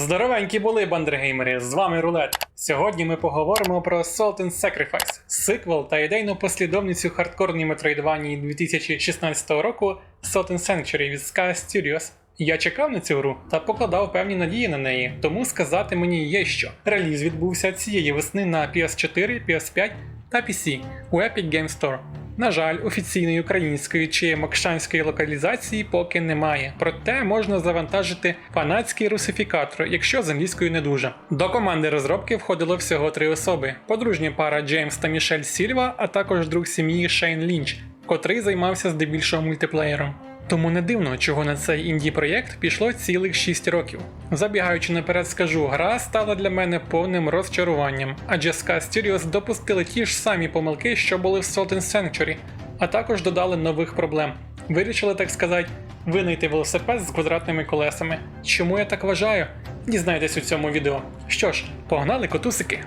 Здоровенькі були бандергеймери, з вами Рулет. Сьогодні ми поговоримо про Salt and Sacrifice, сиквел та ідейну послідовницю хардкорній метроїдванії 2016 року Salt and Sanctuary від Sky Studios. Я чекав на цю гру та покладав певні надії на неї, тому сказати мені є що. Реліз відбувся цієї весни на PS4, PS5 та PC у Epic Game Store. На жаль, офіційної української чи мокшанської локалізації поки немає. Проте можна завантажити фанатський русифікатор, якщо з англійською не дуже. До команди розробки входило всього три особи: подружня пара Джеймс та Мішель Сільва, а також друг сім'ї Шейн Лінч, котрий займався здебільшого мультиплеєром. Тому не дивно, чого на цей інді проєкт пішло цілих 6 років. Забігаючи наперед, скажу, гра стала для мене повним розчаруванням, адже Ska Studios допустили ті ж самі помилки, що були в Salt and Sanctuary, а також додали нових проблем. Вирішили, так сказати, винайти велосипед з квадратними колесами. Чому я так вважаю? Дізнайтесь у цьому відео. Що ж, погнали котусики!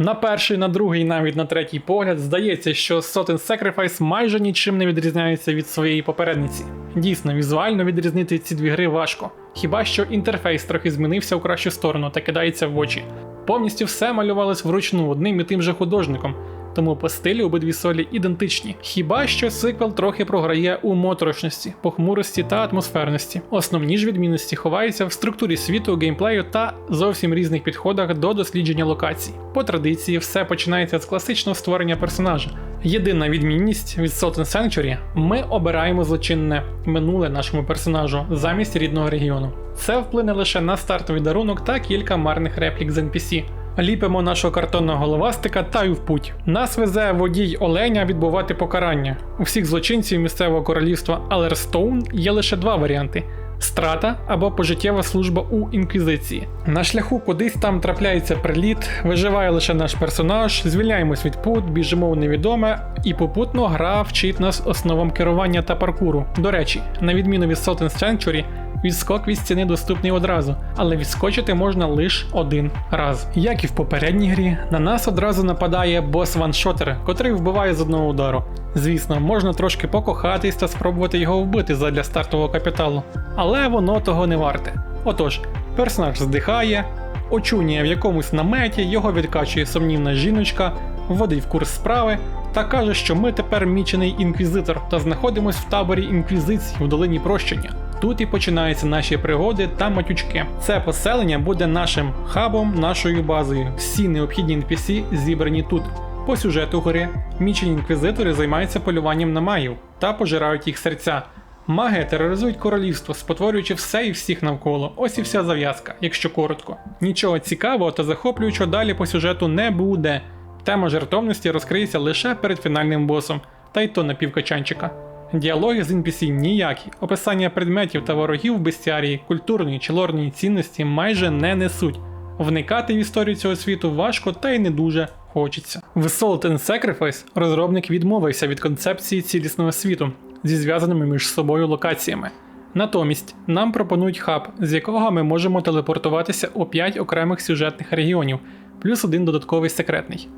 На перший, на другий, навіть на третій погляд здається, що Сотен Sacrifice майже нічим не відрізняється від своєї попередниці. Дійсно, візуально відрізнити ці дві гри важко. Хіба що інтерфейс трохи змінився у кращу сторону та кидається в очі. Повністю все малювалось вручну одним і тим же художником, тому по стилю обидві солі ідентичні. Хіба що сиквел трохи програє у моторошності, похмурості та атмосферності. Основні ж відмінності ховаються в структурі світу, геймплею та зовсім різних підходах до дослідження локацій. По традиції, все починається з класичного створення персонажа. Єдина відмінність від Salt and Sanctuary – ми обираємо злочинне минуле нашому персонажу замість рідного регіону. Це вплине лише на стартовий дарунок та кілька марних реплік з NPC. Ліпимо нашого картонного головастика та й в путь. Нас везе водій Оленя відбувати покарання. У всіх злочинців місцевого королівства Алерстоун є лише два варіанти: страта або пожиттєва служба у інквізиції. На шляху кудись там трапляється приліт, виживає лише наш персонаж, звільняємось від пут, біжимо у невідоме, і попутно гра вчить нас основам керування та паркуру. До речі, на відміну від and Sanctuary, Відскок від стіни доступний одразу, але відскочити можна лише один раз. Як і в попередній грі, на нас одразу нападає бос ваншотер, котрий вбиває з одного удару. Звісно, можна трошки покохатись та спробувати його вбити задля стартового капіталу, але воно того не варте. Отож, персонаж здихає, очунює в якомусь наметі, його відкачує сумнівна жіночка, вводить в курс справи та каже, що ми тепер мічений інквізитор та знаходимось в таборі інквізиції в долині прощення. Тут і починаються наші пригоди та матючки. Це поселення буде нашим хабом, нашою базою. Всі необхідні NPC зібрані тут. По сюжету гри мічені інквізитори займаються полюванням на магів та пожирають їх серця. Маги тероризують королівство, спотворюючи все і всіх навколо. Ось і вся зав'язка, якщо коротко. Нічого цікавого та захоплюючого далі по сюжету не буде. Тема жертовності розкриється лише перед фінальним босом, та й то на півкачанчика. Діалоги з NPC ніякі, описання предметів та ворогів бестіарії, культурної чи лорної цінності майже не несуть. Вникати в історію цього світу важко та й не дуже хочеться. В Salt and Sacrifice розробник відмовився від концепції цілісного світу зі зв'язаними між собою локаціями. Натомість нам пропонують хаб, з якого ми можемо телепортуватися у 5 окремих сюжетних регіонів, плюс один додатковий секретний.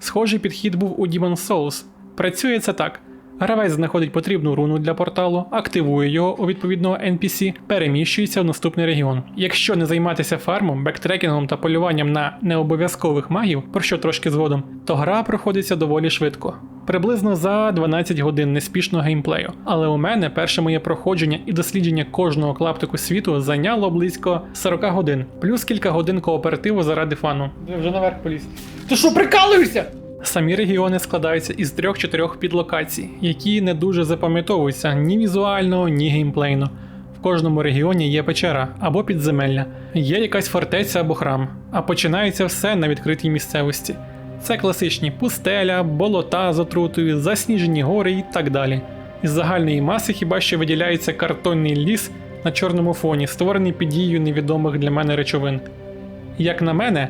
Схожий підхід був у Demon's Souls. Працює це так. Гравець знаходить потрібну руну для порталу, активує його у відповідного NPC, переміщується в наступний регіон. Якщо не займатися фармом, бектрекінгом та полюванням на необов'язкових магів, про що трошки згодом, то гра проходиться доволі швидко. Приблизно за 12 годин неспішного геймплею. Але у мене перше моє проходження і дослідження кожного клаптику світу зайняло близько 40 годин, плюс кілька годин кооперативу заради фану. Вже наверх поліз. Ти що, прикалуєшся? Самі регіони складаються із трьох-чотирьох підлокацій, які не дуже запам'ятовуються ні візуально, ні геймплейно. В кожному регіоні є печера або підземелля, є якась фортеця або храм, а починається все на відкритій місцевості. Це класичні пустеля, болота з отрутою, засніжені гори і так далі. Із загальної маси хіба що виділяється картонний ліс на чорному фоні, створений під дією невідомих для мене речовин. Як на мене,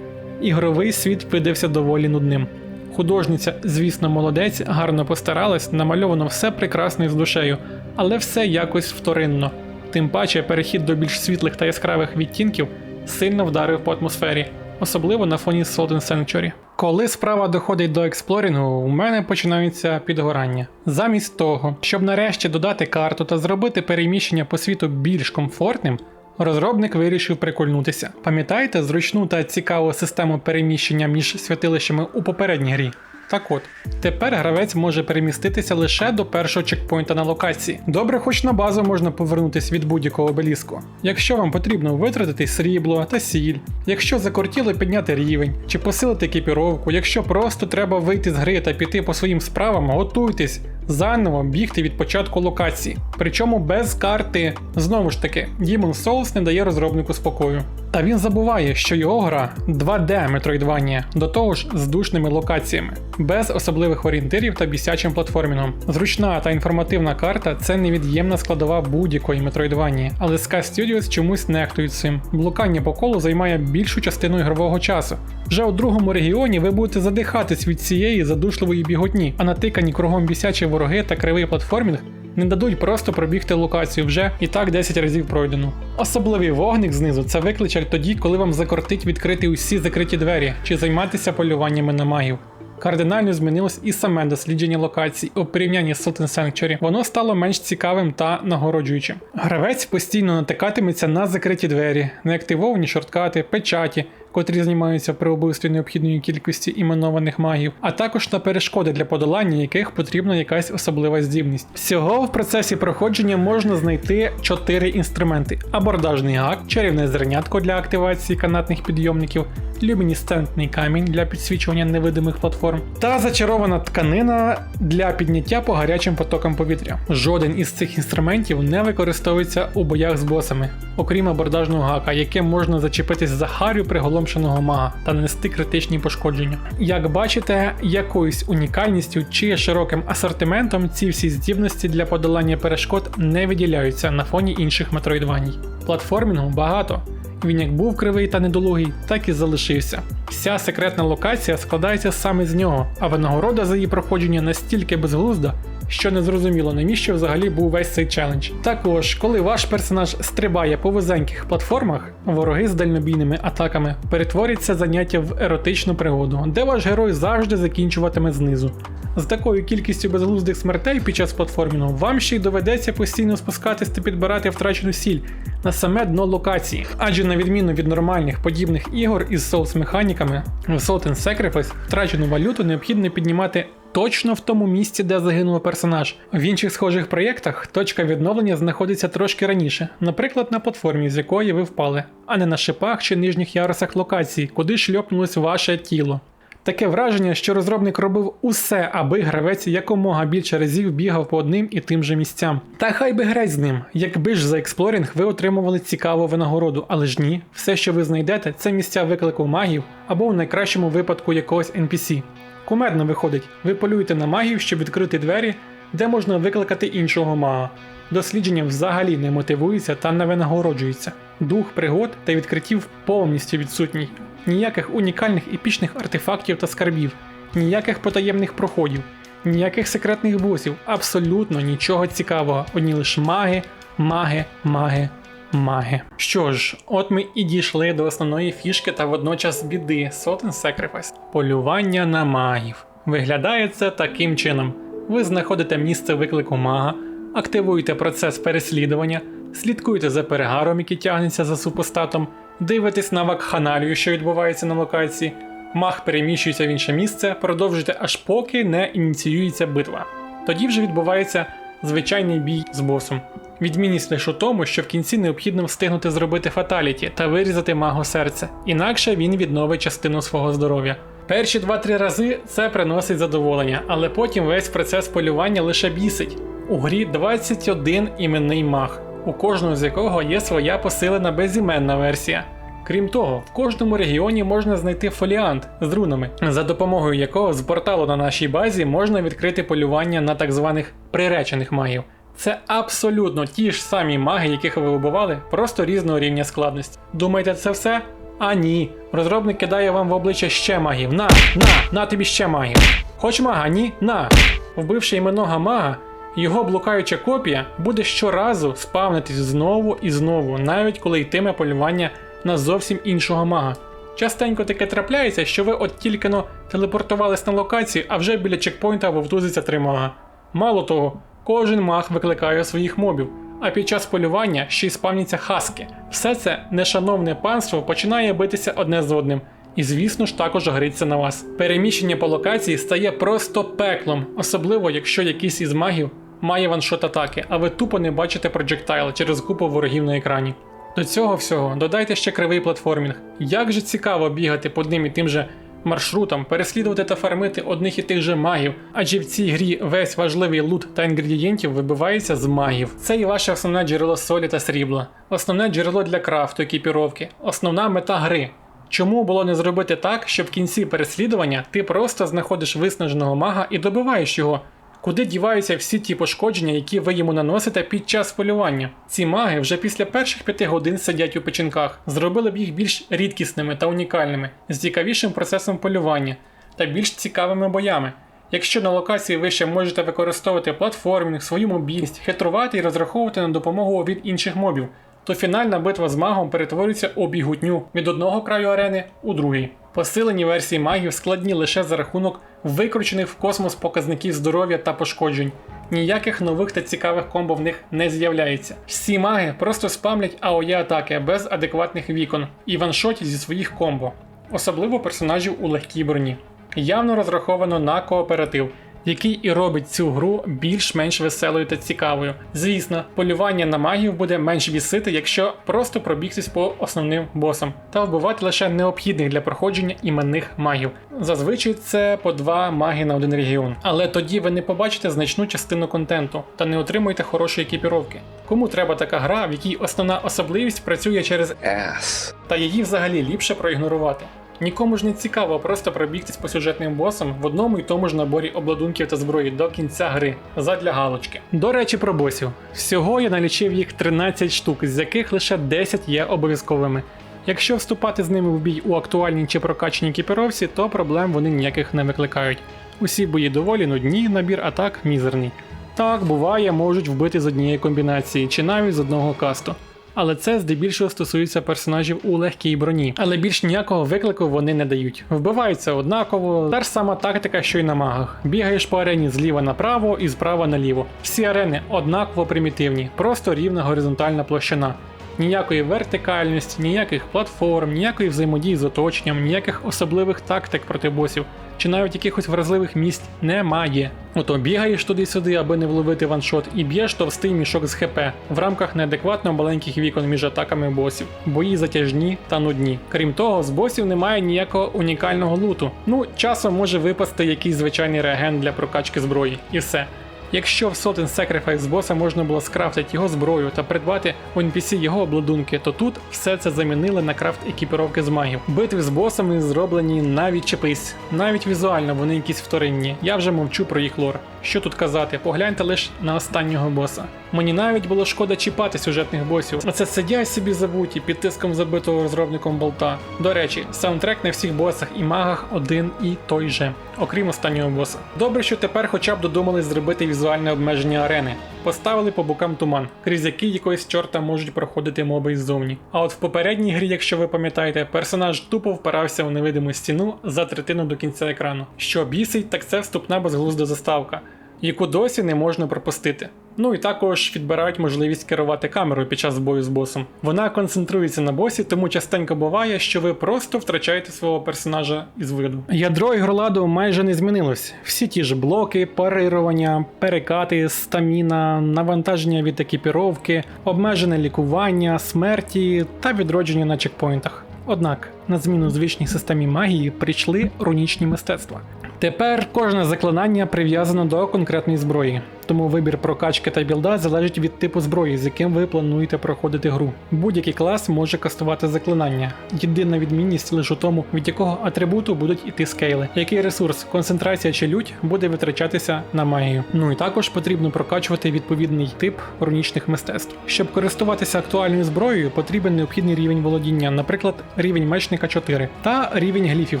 ігровий світ видався доволі нудним. Художниця, звісно, молодець, гарно постаралась, намальовано все прекрасно і з душею, але все якось вторинно. Тим паче перехід до більш світлих та яскравих відтінків сильно вдарив по атмосфері, особливо на фоні and Sanctuary. Коли справа доходить до експлорінгу, у мене починаються підгорання. Замість того, щоб нарешті додати карту та зробити переміщення по світу більш комфортним, розробник вирішив прикольнутися. Пам'ятаєте зручну та цікаву систему переміщення між святилищами у попередній грі? Так от, тепер гравець може переміститися лише до першого чекпоінта на локації. Добре, хоч на базу можна повернутися від будь-якого обеліску. Якщо вам потрібно витратити срібло та сіль, якщо закортіло підняти рівень чи посилити екіпіровку, якщо просто треба вийти з гри та піти по своїм справам, готуйтесь заново бігти від початку локації. Причому без карти. Знову ж таки, Demon Souls не дає розробнику спокою. Та він забуває, що його гра 2D Metroidvania, до того ж з душними локаціями, без особливих орієнтирів та бісячим платформінгом. Зручна та інформативна карта це невід'ємна складова будь-якої Metroidvania, але Sky Studios чомусь нехтують цим. Блукання по колу займає більшу частину ігрового часу. Вже у другому регіоні ви будете задихатись від цієї задушливої біготні, а натикані кругом бісячі вороги та кривий платформінг не дадуть просто пробігти локацію вже і так 10 разів пройдену. Особливий вогник знизу це викличе тоді, коли вам закортить відкрити усі закриті двері чи займатися полюваннями на магів. Кардинально змінилось і саме дослідження локацій у порівнянні з Sultan Sanctuary. Воно стало менш цікавим та нагороджуючим. Гравець постійно натикатиметься на закриті двері, неактивовані шорткати, печаті, котрі знімаються при убивстві необхідної кількості іменованих магів, а також на перешкоди для подолання яких потрібна якась особлива здібність. Всього в процесі проходження можна знайти 4 інструменти: абордажний гак, чарівне зернятко для активації канатних підйомників, люмінесцентний камінь для підсвічування невидимих платформ та зачарована тканина для підняття по гарячим потокам повітря. Жоден із цих інструментів не використовується у боях з босами, окрім абордажного гака, яке можна зачепитись за харю приголомшеного мага та нанести критичні пошкодження. Як бачите, якоюсь унікальністю чи широким асортиментом ці всі здібності для подолання перешкод не виділяються на фоні інших метроїдваній. Платформінгу багато. Він як був кривий та недолугий, так і залишився. Вся секретна локація складається саме з нього, а винагорода за її проходження настільки безглузда, що не зрозуміло, навіщо взагалі був весь цей челендж. Також, коли ваш персонаж стрибає по вузеньких платформах, вороги з дальнобійними атаками перетворюються заняття в еротичну пригоду, де ваш герой завжди закінчуватиме знизу. З такою кількістю безглуздих смертей під час платформінгу вам ще й доведеться постійно спускатись та підбирати втрачену сіль на саме дно локації. Адже на відміну від нормальних подібних ігор із Souls механіками, в Salt and Sacrifice втрачену валюту необхідно піднімати точно в тому місці, де загинув персонаж. В інших схожих проєктах точка відновлення знаходиться трошки раніше, наприклад, на платформі, з якої ви впали, а не на шипах чи нижніх ярусах локації, куди шльопнулось ваше тіло. Таке враження, що розробник робив усе, аби гравець якомога більше разів бігав по одним і тим же місцям. Та хай би грай з ним, якби ж за експлорінг ви отримували цікаву винагороду, але ж ні, все, що ви знайдете, це місця виклику магів або в найкращому випадку якогось NPC. Кумедно виходить, ви полюєте на магів, щоб відкрити двері, де можна викликати іншого мага. Дослідження взагалі не мотивується та не винагороджується. Дух пригод та відкриттів повністю відсутній. Ніяких унікальних епічних артефактів та скарбів, ніяких потаємних проходів, ніяких секретних босів, абсолютно нічого цікавого. Одні лише маги, маги, маги, маги. Що ж, от ми і дійшли до основної фішки та водночас біди and Sacrifice. Полювання на магів. Виглядає це таким чином: ви знаходите місце виклику мага, активуєте процес переслідування, слідкуєте за перегаром, який тягнеться за супостатом, дивитесь на вакханалію, що відбувається на локації. Маг переміщується в інше місце, продовжуйте аж поки не ініціюється битва. Тоді вже відбувається звичайний бій з босом. Відмінність лише у тому, що в кінці необхідно встигнути зробити фаталіті та вирізати магу серце, інакше він відновить частину свого здоров'я. Перші 2-3 рази це приносить задоволення, але потім весь процес полювання лише бісить. У грі 21 іменний маг, у кожного з якого є своя посилена безіменна версія. Крім того, в кожному регіоні можна знайти фоліант з рунами, за допомогою якого з порталу на нашій базі можна відкрити полювання на так званих приречених магів. Це абсолютно ті ж самі маги, яких ви вибивали, просто різного рівня складності. Думаєте, це все? А ні. Розробник кидає вам в обличчя ще магів. На, на, на тобі ще магів. Хоч мага, ні, на. Вбивши іменного мага, його блукаюча копія буде щоразу спавнитись знову і знову, навіть коли йтиме полювання на зовсім іншого мага. Частенько таке трапляється, що ви от тільки но телепортувались на локацію, а вже біля чекпоінта вовтузиться три мага. Мало того, кожен маг викликає своїх мобів, а під час полювання ще й спавняться хаски. Все це нешановне панство починає битися одне з одним. І звісно ж також гриться на вас. Переміщення по локації стає просто пеклом, особливо якщо якийсь із магів має ваншот атаки, а ви тупо не бачите проджектайл через купу ворогів на екрані. До цього всього додайте ще кривий платформінг. Як же цікаво бігати по одним і тим же маршрутам, переслідувати та фармити одних і тих же магів, адже в цій грі весь важливий лут та інгредієнтів вибивається з магів. Це і ваше основне джерело солі та срібла, основне джерело для крафту, екіпіровки, основна мета гри. Чому було не зробити так, щоб в кінці переслідування ти просто знаходиш виснаженого мага і добиваєш його? Куди діваються всі ті пошкодження, які ви йому наносите під час полювання? Ці маги вже після перших п'яти годин сидять у печінках, зробили б їх більш рідкісними та унікальними, з цікавішим процесом полювання та більш цікавими боями. Якщо на локації ви ще можете використовувати платформінг, свою мобільність, хитрувати і розраховувати на допомогу від інших мобів, то фінальна битва з магом перетворюється у бігутню від одного краю арени у другий. Посилені версії магів складні лише за рахунок викручених в космос показників здоров'я та пошкоджень. Ніяких нових та цікавих комбо в них не з'являється. Всі маги просто спамлять АОЄ атаки без адекватних вікон і ваншотять зі своїх комбо, особливо персонажів у легкій броні. Явно розраховано на кооператив, який і робить цю гру більш-менш веселою та цікавою. Звісно, полювання на магів буде менш вісити, якщо просто пробігтись по основним босам та вбивати лише необхідних для проходження іменних магів. Зазвичай це по два маги на один регіон. Але тоді ви не побачите значну частину контенту та не отримуєте хорошої екіпіровки. Кому треба така гра, в якій основна особливість працює через ass. та її взагалі ліпше проігнорувати. Нікому ж не цікаво просто пробігтись по сюжетним босам в одному і тому ж наборі обладунків та зброї до кінця гри задля галочки. До речі, про босів. Всього я налічив їх 13 штук, з яких лише 10 є обов'язковими. Якщо вступати з ними в бій у актуальній чи прокачаній екіпіровці, то проблем вони ніяких не викликають. Усі бої доволі нудні, набір атак мізерний. Так, буває, можуть вбити з однієї комбінації чи навіть з одного касту. Але це здебільшого стосується персонажів у легкій броні, але більш ніякого виклику вони не дають. Вбиваються однаково, та ж сама тактика, що й на магах. Бігаєш по арені зліва направо і справа наліво. Всі арени однаково примітивні, просто рівна горизонтальна площина. Ніякої вертикальності, ніяких платформ, ніякої взаємодії з оточенням, ніяких особливих тактик проти босів, чи навіть якихось вразливих місць немає. Ото бігаєш туди-сюди, аби не вловити ваншот, і б'єш товстий мішок з ХП в рамках неадекватно маленьких вікон між атаками босів. Бої затяжні та нудні. Крім того, з босів немає ніякого унікального луту. Ну, часом може випасти якийсь звичайний реагент для прокачки зброї, і все. Якщо в and Sacrifice боса можна було скрафтити його зброю та придбати у NPC його обладунки, то тут все це замінили на крафт екіпіровки з магів. Битви з босами зроблені навіть чепись, навіть візуально вони якісь вторинні. Я вже мовчу про їх лор. Що тут казати, погляньте лише на останнього боса. Мені навіть було шкода чіпати сюжетних босів, а це сидять собі забуті під тиском забитого розробником болта. До речі, саундтрек на всіх босах і магах один і той же, окрім останнього боса. Добре, що тепер хоча б додумались зробити візуальне обмеження арени. Поставили по бокам туман, крізь який якогось чорта можуть проходити моби іззовні. А от в попередній грі, якщо ви пам'ятаєте, персонаж тупо впирався у невидиму стіну за третину до кінця екрану. Що бісить, так це вступна безглузда заставка, яку досі не можна пропустити. Ну і також відбирають можливість керувати камерою під час бою з босом. Вона концентрується на босі, тому частенько буває, що ви просто втрачаєте свого персонажа із виду. Ядро ігроладу майже не змінилось. Всі ті ж блоки, парирування, перекати, стаміна, навантаження від екіпіровки, обмежене лікування, смерті та відродження на чекпоінтах. Однак на зміну звичній системі магії прийшли рунічні мистецтва. Тепер кожне заклинання прив'язано до конкретної зброї, тому вибір прокачки та білда залежить від типу зброї, з яким ви плануєте проходити гру. Будь-який клас може кастувати заклинання. Єдина відмінність лише у тому, від якого атрибуту будуть іти скейли, який ресурс, концентрація чи лють буде витрачатися на магію. Ну і також потрібно прокачувати відповідний тип рунічних мистецтв. Щоб користуватися актуальною зброєю, потрібен необхідний рівень володіння, наприклад, рівень мечник техніка 4 та рівень гліфів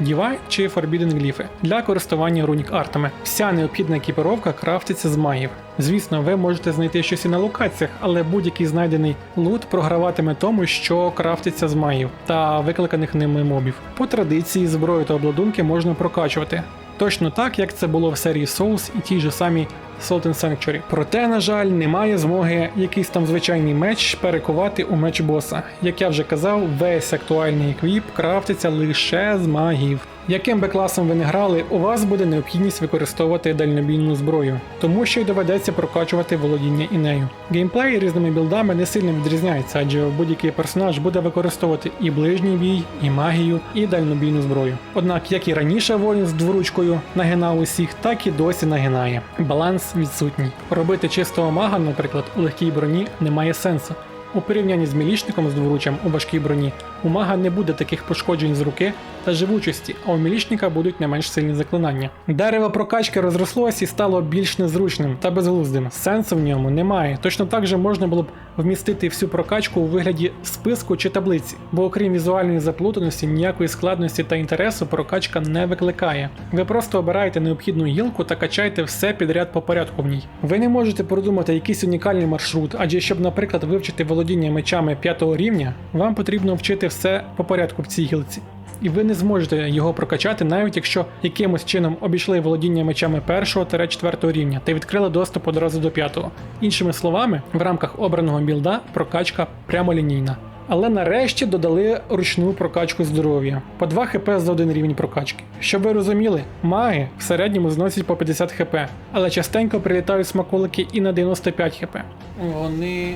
Divine чи Forbidden гліфи для користування рунік артами. Вся необхідна екіпіровка крафтиться з магів. Звісно, ви можете знайти щось і на локаціях, але будь-який знайдений лут програватиме тому, що крафтиться з магів та викликаних ними мобів. По традиції зброю та обладунки можна прокачувати. Точно так, як це було в серії Souls і тій же самій And Sanctuary. Проте, на жаль, немає змоги якийсь там звичайний меч перекувати у меч боса. Як я вже казав, весь актуальний еквіп крафтиться лише з магів. Яким би класом ви не грали, у вас буде необхідність використовувати дальнобійну зброю, тому що й доведеться прокачувати володіння і нею. Геймплей різними білдами не сильно відрізняється, адже будь-який персонаж буде використовувати і ближній бій, і магію, і дальнобійну зброю. Однак, як і раніше воїн з дворучкою нагинав усіх, так і досі нагинає. Баланс відсутній. Робити чистого мага, наприклад, у легкій броні немає сенсу. У порівнянні з мілічником з дворучем у важкій броні, у мага не буде таких пошкоджень з руки та живучості, а у мілішника будуть не менш сильні заклинання. Дерево прокачки розрослось і стало більш незручним та безглуздим. Сенсу в ньому немає. Точно так же можна було б вмістити всю прокачку у вигляді списку чи таблиці, бо окрім візуальної заплутаності, ніякої складності та інтересу прокачка не викликає. Ви просто обираєте необхідну гілку та качаєте все підряд по порядку в ній. Ви не можете продумати якийсь унікальний маршрут, адже щоб, наприклад, вивчити володіння мечами 5 рівня, вам потрібно вчити все по порядку в цій гілці. І ви не зможете його прокачати, навіть якщо якимось чином обійшли володіння мечами 1-4 рівня та відкрили доступ одразу до 5. Іншими словами, в рамках обраного білда прокачка прямолінійна. Але нарешті додали ручну прокачку здоров'я по 2 хп за один рівень прокачки. Щоб ви розуміли, маги в середньому зносять по 50 хп, але частенько прилітають смаколики і на 95 хп. Вони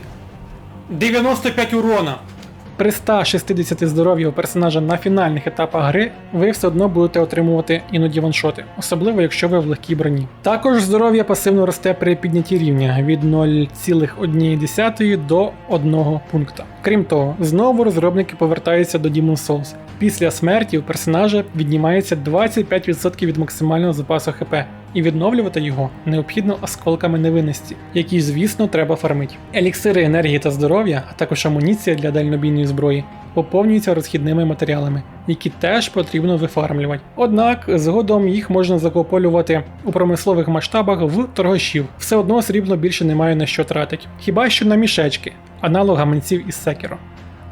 95 урона! При 160 здоров'я у персонажа на фінальних етапах гри ви все одно будете отримувати іноді ваншоти, особливо якщо ви в легкій броні. Також здоров'я пасивно росте при піднятті рівня від 0,1 до 1 пункта. Крім того, знову розробники повертаються до Demon Souls. Після смерті у персонажа віднімається 25% від максимального запасу ХП, і відновлювати його необхідно осколками невинності, які, звісно, треба фармити. Еліксири енергії та здоров'я, а також амуніція для дальнобійної зброї поповнюються розхідними матеріалами, які теж потрібно вифармлювати. Однак згодом їх можна закополювати у промислових масштабах в торгашів. Все одно срібло більше немає на що тратить. Хіба що на мішечки, аналог гаманців із секеро.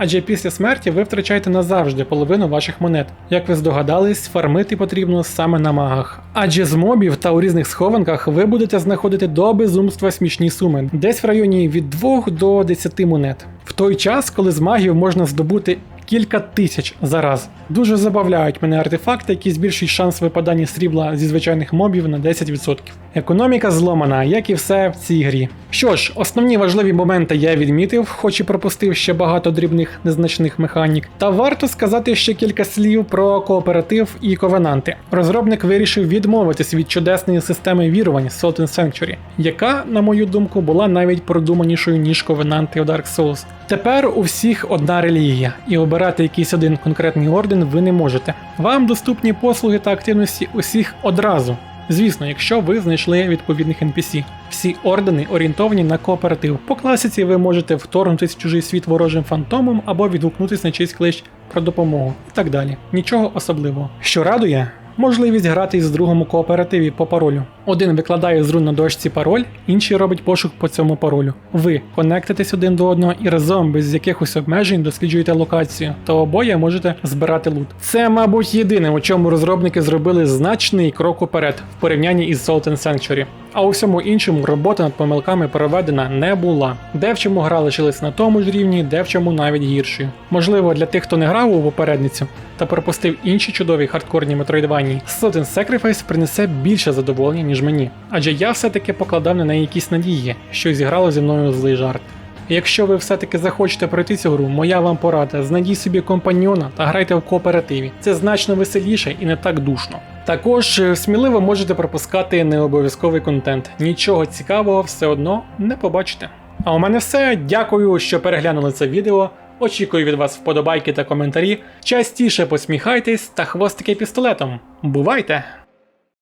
Адже після смерті ви втрачаєте назавжди половину ваших монет. Як ви здогадались, фармити потрібно саме на магах. Адже з мобів та у різних схованках ви будете знаходити до безумства смішні суми, десь в районі від 2 до 10 монет. В той час, коли з магів можна здобути кілька тисяч за раз. Дуже забавляють мене артефакти, які збільшують шанс випадання срібла зі звичайних мобів на 10%. Економіка зломана, як і все в цій грі. Що ж, основні важливі моменти я відмітив, хоч і пропустив ще багато дрібних незначних механік. Та варто сказати ще кілька слів про кооператив і ковенанти. Розробник вирішив відмовитись від чудесної системи вірувань Salt and Sanctuary, яка, на мою думку, була навіть продуманішою ніж ковенанти у Dark Souls. Тепер у всіх одна релігія, і обирати якийсь один конкретний орден ви не можете. Вам доступні послуги та активності усіх одразу. Звісно, якщо ви знайшли відповідних NPC. Всі ордени орієнтовані на кооператив. По класиці ви можете вторгнутися в чужий світ ворожим фантомом або відгукнутися на чийсь клич про допомогу і так далі. Нічого особливого. Що радує? Можливість грати із другом у кооперативі по паролю. Один викладає з рун на дошці пароль, інший робить пошук по цьому паролю. Ви конектитесь один до одного і разом без якихось обмежень досліджуєте локацію, та обоє можете збирати лут. Це, мабуть, єдине, у чому розробники зробили значний крок уперед в порівнянні із Salt and Sanctuary. А у всьому іншому робота над помилками проведена не була. Де в чому гра лишилась на тому ж рівні, де в чому навіть гіршою. Можливо, для тих, хто не грав у попередницю та пропустив інші чудові хардкорні метроїдвані, Salt Sacrifice принесе більше задоволення, ніж мені. Адже я все-таки покладав на неї якісь надії, що зіграло зі мною злий жарт. Якщо ви все-таки захочете пройти цю гру, моя вам порада, знайдіть собі компаньйона та грайте в кооперативі. Це значно веселіше і не так душно. Також е, сміливо можете пропускати необов'язковий контент. Нічого цікавого все одно не побачите. А у мене все. Дякую, що переглянули це відео. Очікую від вас вподобайки та коментарі. Частіше посміхайтесь та хвостики пістолетом. Бувайте!